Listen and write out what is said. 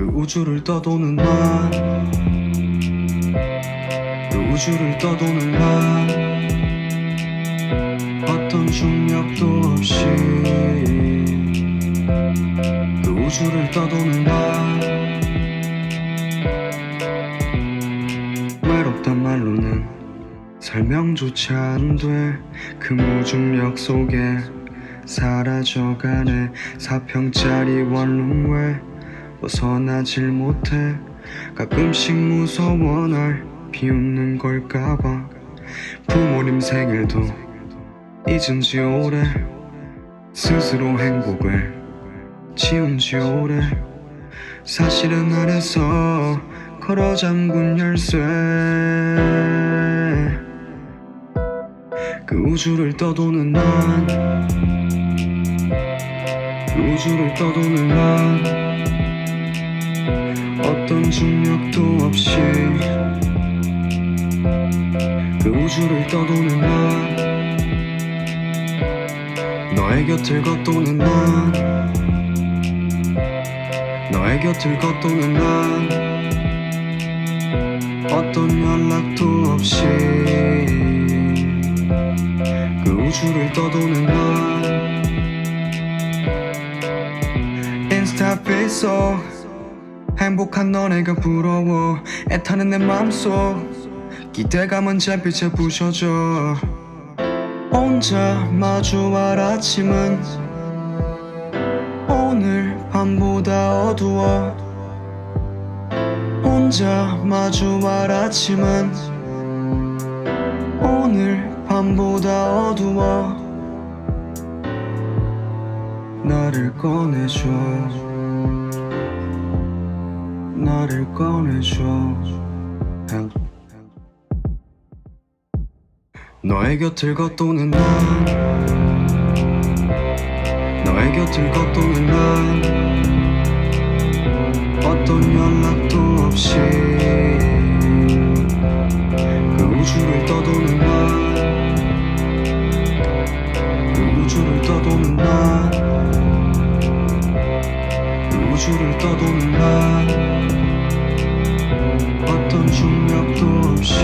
그 우주를 떠도는 나. 그 우주를 떠도는 나. 어떤 중력도 없이 그 우주를 떠도는 나. 외롭단 말로는 설명조차 안 돼 그 무중력 속에 사라져가네 사평짜리 원룸 왜 벗어나질 못해. 가끔씩 무서워 날 비웃는 걸까봐. 부모님 생일도 잊은 지 오래. 스스로 행복을 지운 지 오래. 사실은 안에서 걸어 잠근 열쇠. 그 우주를 떠도는 난그 우주를 떠도는 난 어떤 중력도 없이 그 우주를 떠도는 난 너의 곁을 걷도는 난 너의 곁을 걷도는 난 어떤 연락도 없이 그 우주를 떠도는 난. 인스타 페이소 행복한 너네가 부러워. 애타는 내 맘속. 기대감은 잿빛에 부셔져 혼자 마주할 아침은 오늘 밤보다 어두워. 혼자 마주할 아침은 오늘 밤보다 어두워. 나를 꺼내줘 나를 꺼내줘. 너의 곁을 걷도는 난. 너의 곁을 걷도는 난. 어떤 연락도 없이. 그 우주를 떠도는 난 그 우주를 떠도는 난 떠도는 난 어떤 중력도 없이